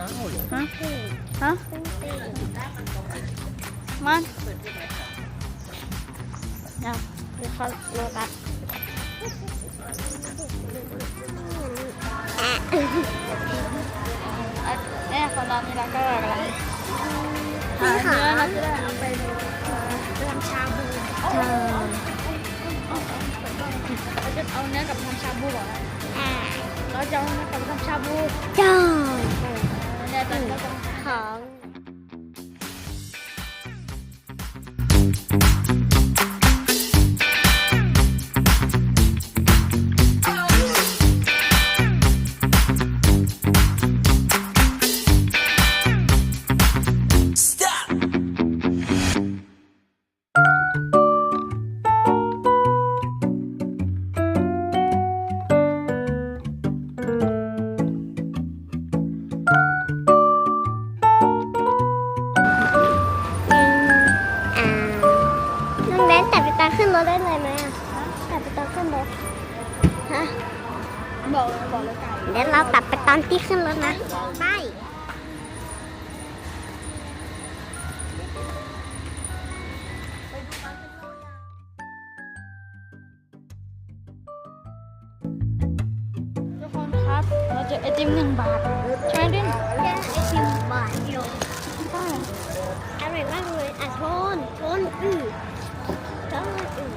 ฮะฮะมันเดี๋ยวเขาโร เราเจอไอติมหนึ่งบาทใช่ไหมดินแค่ไอติมบาทเดียวใช่อร่อยมากเลยอะชนชนอือชนอือหนึ่ง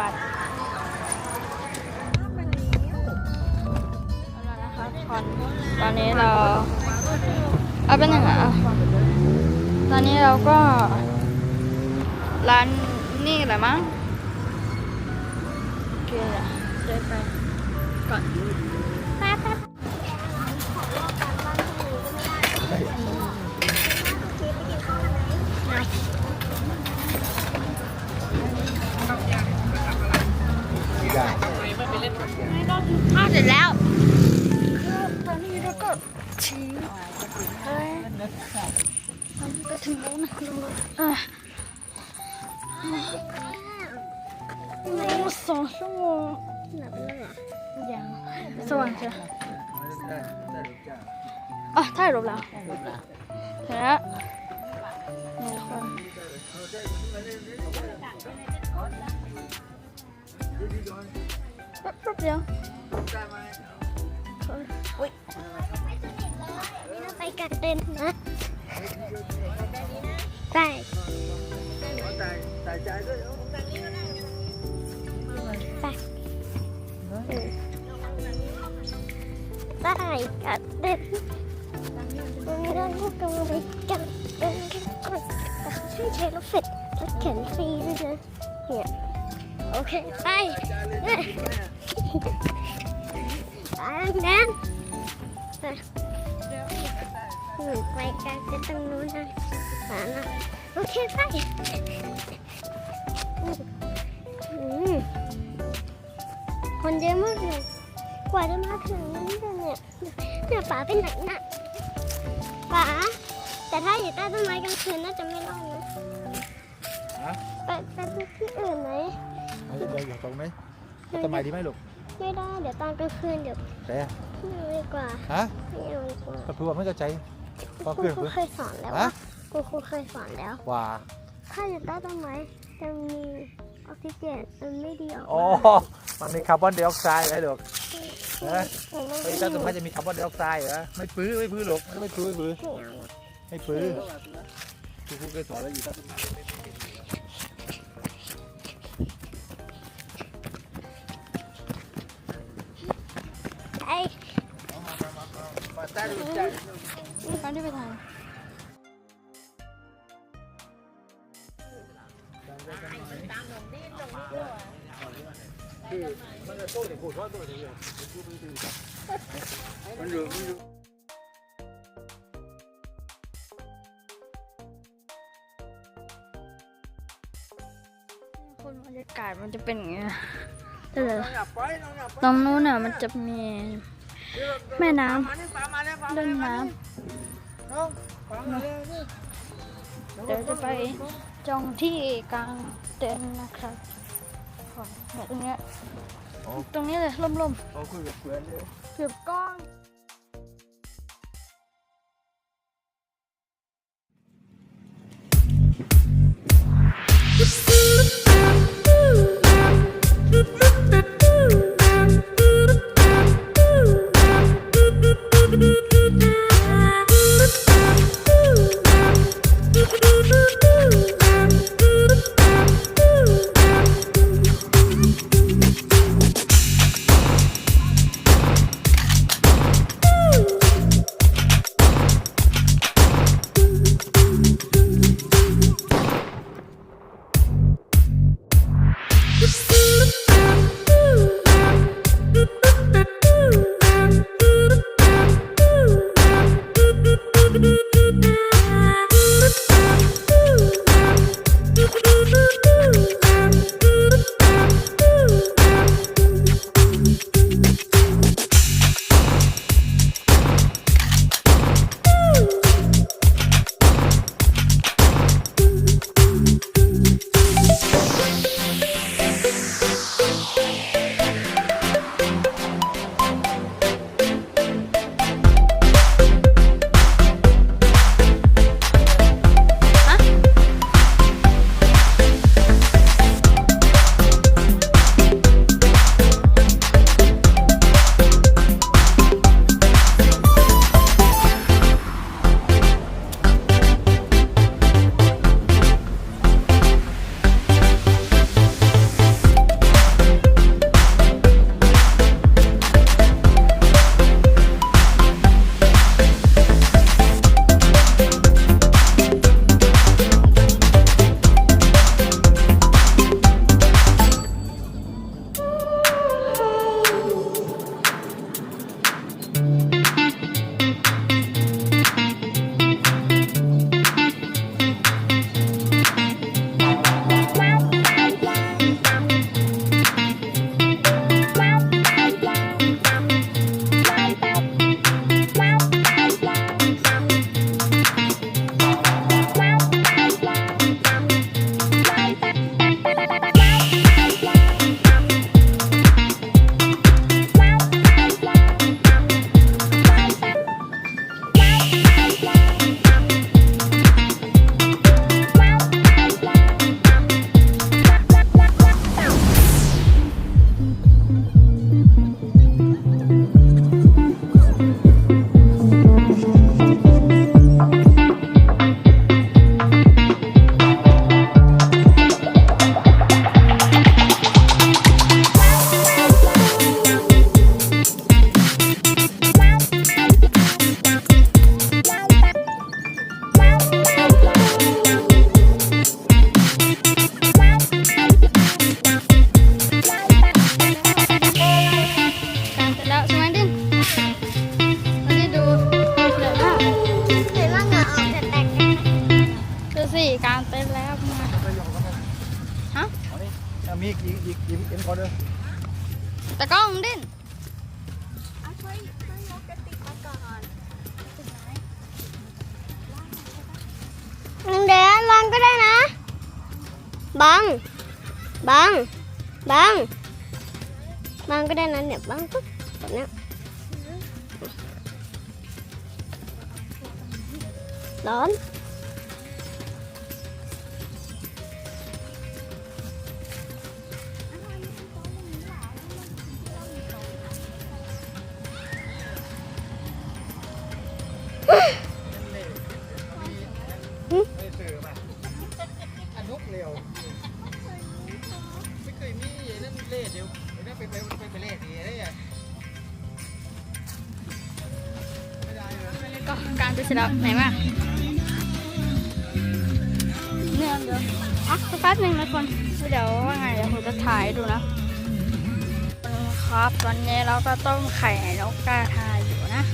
บาทเอาละนะคะทุกคนตอนนี้เราเอาเป็นหนึ่งอะตอนนี้เราก็ร้านนี่แหละมั้ง โอเคเดินไปก่อนป้าป้าข้าวเสร็จแล้วตอนนี้เราก็ถึงเอ้ยตอนนี้ก็ถึงแล้วนะอะ โอ้สองชั่วโมงหลับแล้วเหรอยังสว่างใช่ไหมอ๋อถ่ายรูปแล้วเห็นแล้วนี่ทุกคนแป๊บแป๊บเดียวไปกันเต้นนะไปไปไปกันเต้นวันนี้เราก็กำลังไปกันเต้นกันก่อนแต่เขาใช้ใช้รถเฟดรถเข็นฟรีด้วย นะเนี่ยโอเคไปเนี่ยไปกันไปหนูไป คไปอืมคนเยอะมากเลย กว่าจะมาถึงนี่เนี่ยเนี่ยป๋าไปไหนน่ะป๋าแต่ถ้าอยู่ใต้ต้นไม้กลางคืนน่าจะไม่รอดนะฮะไปไปที่อื่นไหมเราอยู่ตรงไหมทำไมดีไหมลูกไม่ได้เดี๋ยวตอนกลางคืนเดี๋ยวแต่ไม่เอาดีกว่าฮะไม่เอาดีกว่าก็คือว่าไม่เข้าใจก็คุคืณอครูเคยสอนแล้วฮะว่าคุณครูเคยสอนแล้วว่าถ้าอยู่ใต้ต้นไม้จะมีออกซิเจนมันไม่ดีออกอ๋อ มันมีคาร์บอนไดออกไซด์ไหมลูกฮะมาไอ้ต้นไม้จะมีคาร์บอนไดออกไซด์เหรอไม่ปื้อไม่ปื้อลูกไม่ปื้อไม่ปื้อไม่เอาไม่ปื้อครูเคยสอนแล้วอยู่ต้น รยากาศมันจะเป็นไงเยเดี๋ยวตรงนู้นน่ะมันจะมีแม่น้ำเล่นน้ำเดี๋ยวจะไปจองที่กลางเต็นท์นะครับตรงนี้ตรงนี้เลยล่มๆเกือบกล้อง ร้อนไม่ซื้อมาอันกเร็วไม่เคยมีนั่นเล่เดียวนั่นไปไปไปไปเล่ดีได้ยังก็การไปสลับไหนมา ป๊บหนึงนะคนเดี๋ยวว่าไงเดี๋ยวผมจะถ่ายดูนะครับตอนนี้เราก็ต้มไข่ให้นกกาทาอยู่นะ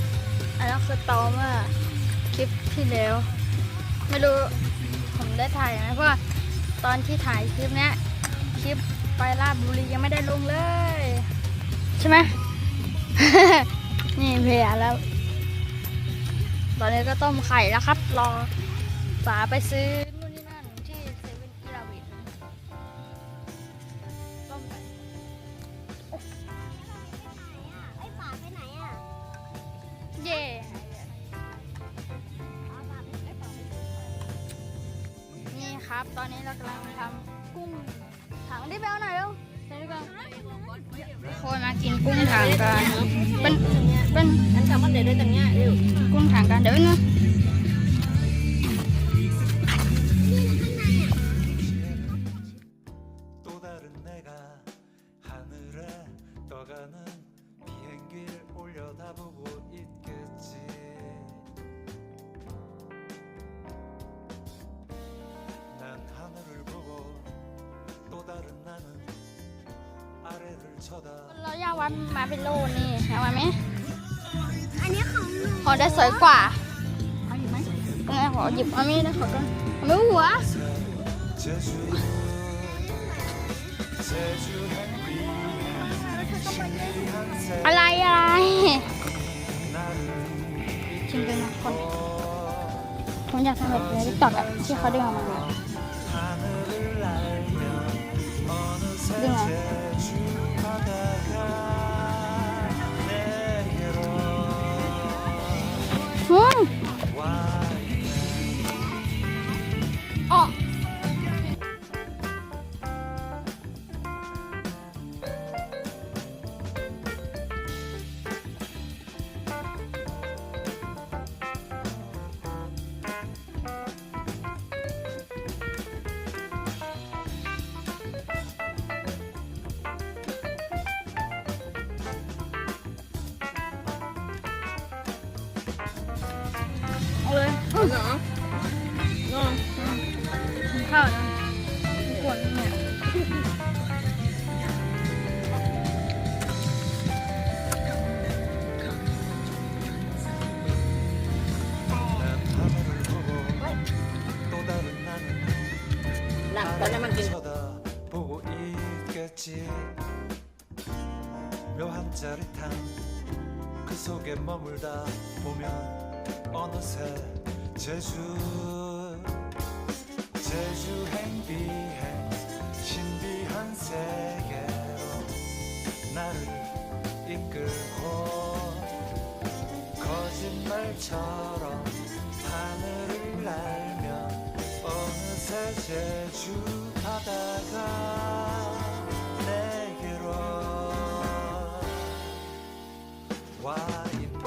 อันนั้นคือตอเมื่อคลิปที่แล้วไม่รู้ผมได้ถ่ายไหมเพราะตอนที่ถ่ายคลิปเนี้ยคลิปไปลาดบุรียังไม่ได้ลงเลย ใช่ไหมนี่เพลียแล้ว ตอนนี้ก็ต้มไข่แล้วครับ รอฝาไปซื้อ 내가 하늘에 떠가는 비행기를 올려다보고 있겠지 난 하늘을 보고 또 다른 나는 아래를 쳐다 เราอยากวัดมาเป็นโลนี่อยากวัดไหม อันนี้ของหนู ขอได้สวยกว่า เอาอยู่ไหมเออขอหยิบเอามีดนะขอก่อนเอาไม่หัว 제주 제주 햇빛 신비한 새 อะไรอะไรจริงเป็นคนผมอยากทำแบบในติ๊กต็อกแบบที่เขาดึงออกมาเลยดึงออกอืม 나냐만 긴 쳐다보고 있겠지. 묘한 짜릿한 그 속에 머물다 보면 어느새 제주 제주 행비행 신비한 세계로 나를 이끌고 거짓말처럼 어느새 제주 바다가 내게로 와 있네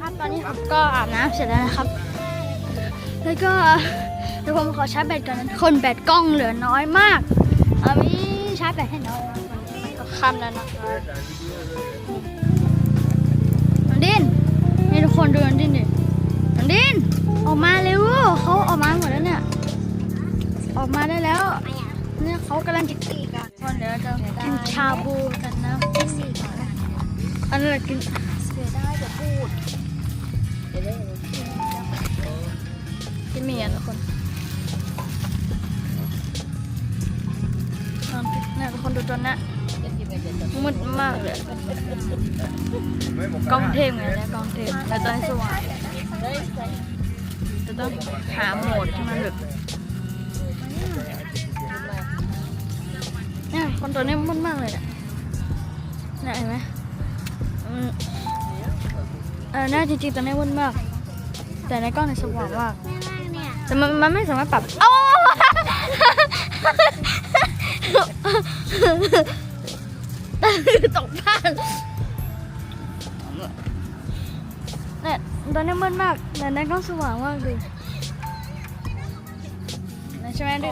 ครับตอนนี้ผมก็อาบน้ำเสร็จแล้วนะครับ แล้วก็เดี๋ยวผมขอชาร์จแบตก่อนนะคนแบตกล้องเหลือน้อยมากเอามีชาร์จแบตให้น้อยนะวันนี้มันก็ค่ำแล้วนะครับน้องดินนี่ทุกคนดูน้องดินดิน้องดินออกมาเร็วเขาออกมาหมดแล้วเนี่ยออกมาได้แล้วเนี่ยเขากำลังจะตีกันคนเดี๋ยวจะกินชาบูกันนะอันนี้เรากิน ดูตอนนี้นมืดมากเลยกล้องเทพไงเนี่ยกล้องเทพแต่ตอนสว่างจะต้องหาโหมดที่มันแบบเนี่ยคนตัวนี้มืดมากเลยเนี่ยเนี่ยเห็นไหมอืมเออหน้าจริงๆตัวนี้มืดมาก แต่ในกล้องเนี่ยสว่างมากแต่มันมันไม่สามารถปรับโอ้ ตกบ้านอนนี้มืดมากแต่ในกล้องสว่างมากดูนะใช่ไหมดิ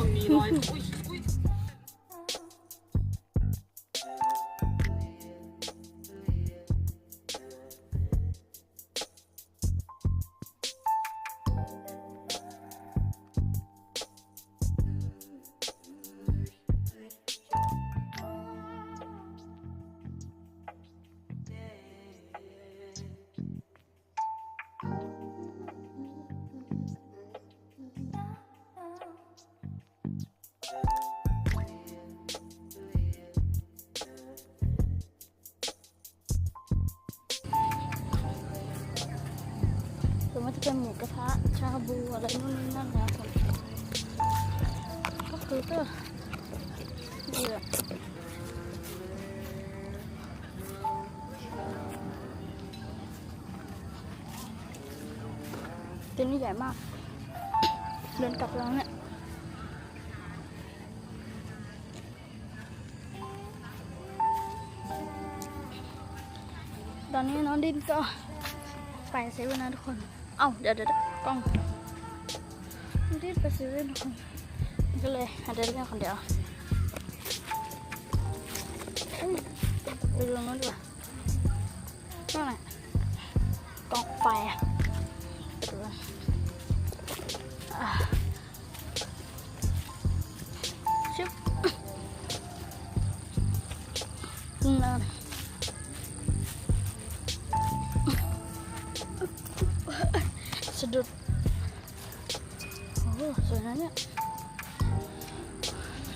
าบูอะไรนู่นนี่นั่นนะก็คือก็เดือดตัวนี้ใหญ่มาก เดินกลับแล้วเนี่ยตอนนี้น้องดินก็ไปเซเว่นนะทุกคน เอ้า เดี๋ยวเดี๋ยวกล้อง น้องดินไปเซเว่นทุกคนก็เลยหาเดินเล่นคนเดียวไปดูนู้นดีกว่านั่นแหละกองไฟอะ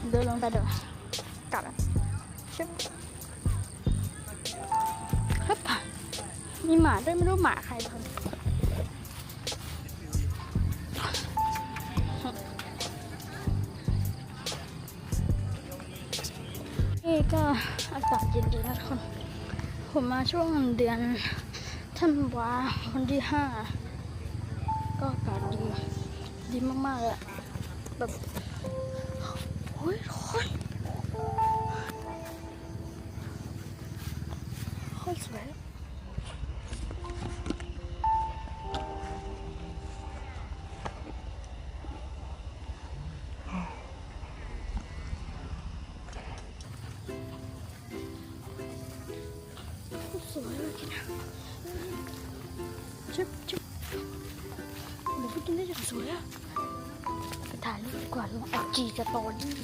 เดินลงไปเดี๋ยวกลับชิบฮึบมีหมาด้วยไม่รู้หมาใครทนนี่ก็อากาศเย็นดีนะทุกคน ผมมาช่วงเดือนธันวาวันที่ห้าก็อากาศดี ดีมากๆเลย โคตรสวยโคตรสวยเลยนะจุ๊บจุ๊บหนูไปกินได้อย่างสวยอะไปถ่ายรูปดีกว่าลงไอจีสตอรี่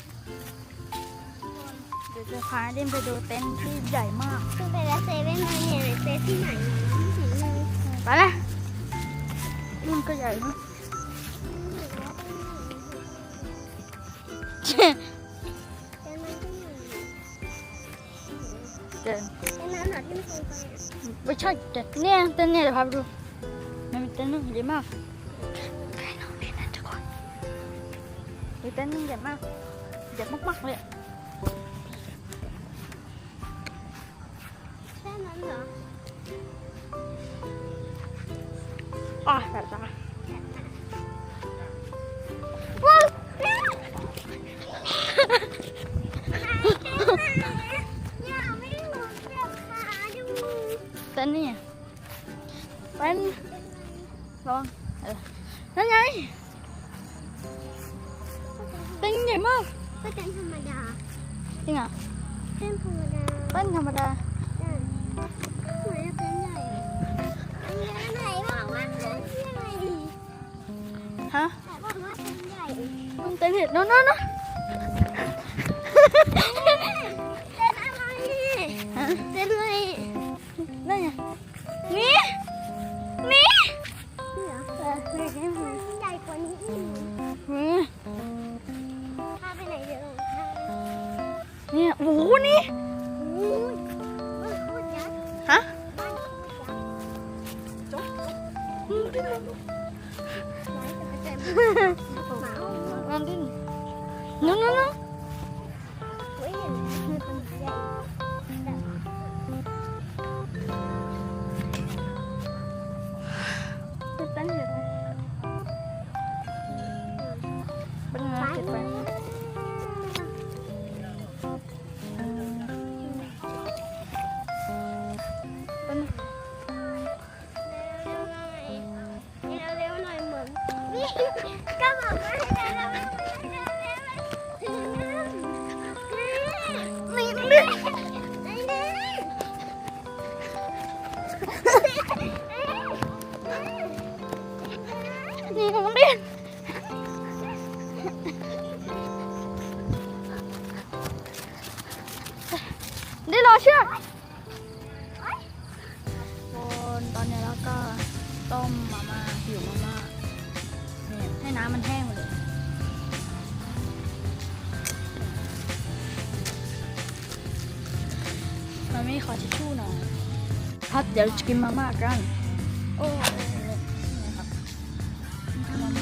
เดี๋ยวจะพาเล่นไปดูเต็นท์ที่ใหญ่มากคือไปแล้วเซเว่นมาเนี่ยเซฟที่ไหนเนี่ยไม่เห็นเลยไปเลยมันก็ใหญ่นะเดินมาที่ไหนเดินเป็นน้ำเหรอที่ไม่เคยไปอะไม่ใช่แต่เนี่ยเต็นท์เนี่ยเดี๋ยวพาไปดูมันมีเต็นท์หนึงใหญ่มากใกล้น้องนี่นะทุกคนมีเต็นท์หนึงใหญ่มากใหญ่มากๆเลย อ๋อแเนี่ยโอ้โหนี่ ดี๋ยวจะกินมาม่ากัน โอ้นะครับมาม่า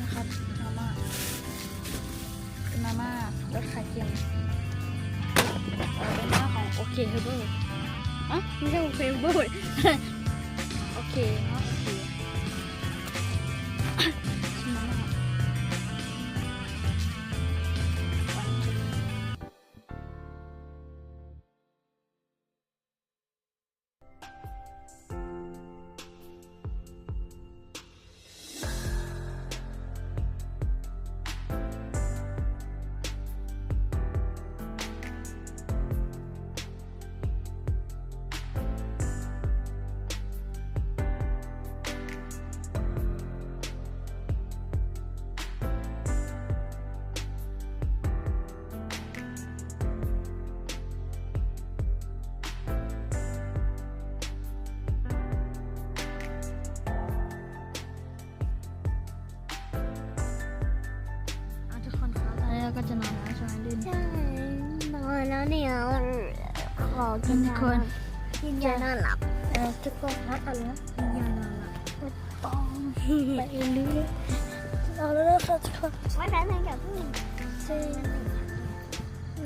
นะครับมาม่าเป็นมาม่ารสไข่เค็มเออเป็นมาม่าของโอเคเฮเบอร์อะไม่ใช่โอเคเฮเบอร์โอเคเนาะโอเค ก็จะนอนแล้วใช่ไหมดินใช่นอนแล้วเนี่ยขอกินทุกยาคนกินยานอนหลับเออทุกคนครับตอนนี้กินยานอนหลับปองไปเรื่อยๆนอนแล้วค่ะทุกคนไว้แป๊บนึงกับพี่เจ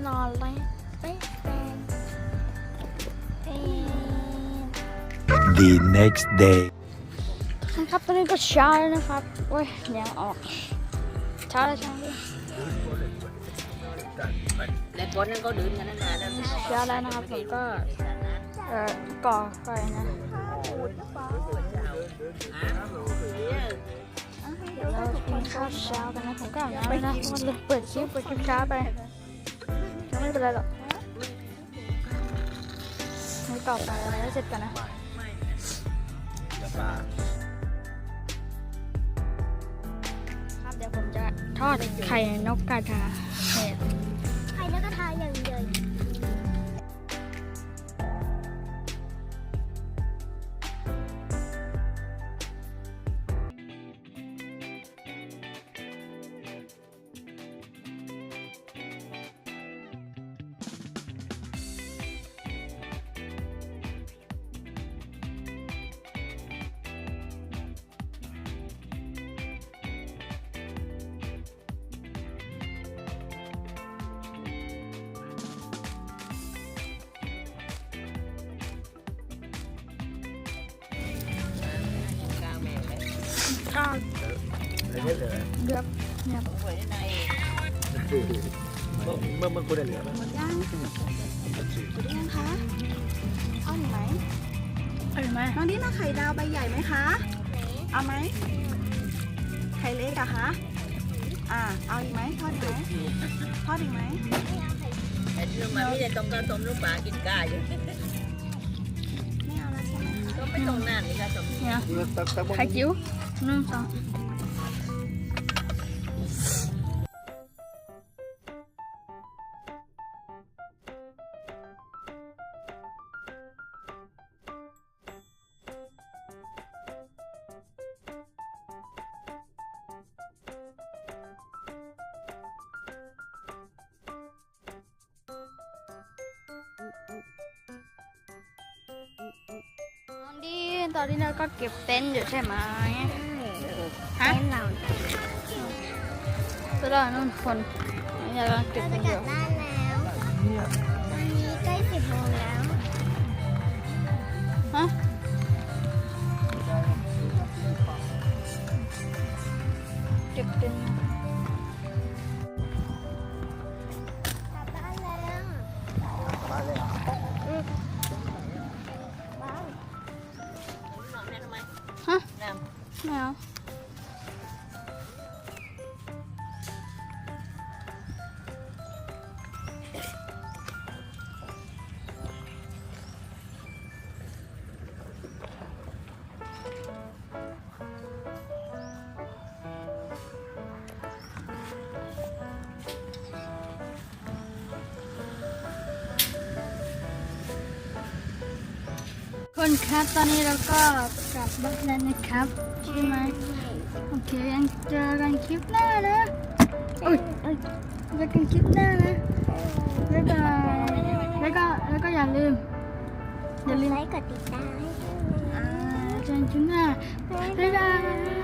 นอนเลยไปแปรงเอ๊ะ The next day ทุกคนครับตอนนี้ก็เช้าแล้วนะครับโอ้ยยังออกเช้าแล้วเช้าแล้ วแลนนั้นก็ดื่มกันนานแล้วเช้าแล้วนะครับผมก็เอ่อก่อไฟนะเดี๋ยวเรากินข้าวเช้ากันนะผมก็อาบน้ำนะวันเลยเปิดคลิปเปิดคลิปช้าไปก็ไม่เป็นไรหรอกไม่ต่อไปอะไรก็เสร็จกันนะครับเดี๋ยวผมจะทอดไข่นกกระทาเห็ด แล้วก็ทาอย่างเดียว ก็ไอ้เฮ็ดเลยเลือกเนี่ยไว้ในเมื่อเมื่อคุณได้เหลือไหมย่างดูยังคะเอาหน่อยไหมเห็นไหมน้องดินเอาไข่ดาวใบใหญ่ไหมคะ เอาไหมไข่เล็กอะคะ อ่า เอาอีกไหมทอดอีกไหมทอดอีกไหมแต่เรื่องมาไม่ได้ต้องการต้มลูกปลากินก้าอยู่ไม่เอาแล้วใช่ไหมก็ไม่ต้องนานนี่ค่ะต้มเนี่ยไข่จิ้ว หนึ่งสองน้องดีตอน นี้เราก็เก็บเต็นท์อยู่ใช่ไหมฮะเป็นเราตลอดนู่นคนนี่เรากำลังเก็บเรากัจะนกอลับยู่บ้านแล้วตอนนี้ใกล้สิบโมงแล้ว ฮะเก็บเต็น คนครับตอนนี้เราก็กลับบ้านแล้วนะครับ ใช่ไหมโอเคยังเจอกันคลิปหน้านะอุ้ยเอ้ยเจอกันคลิปหน้านะบ๊ายบายแล้วก็แล้วก็อย่าลืมอย่าลืมไลค์กดติดตามให้ด้วยนะอ่าเจอกันคลิปหน้าบ๊ายบาย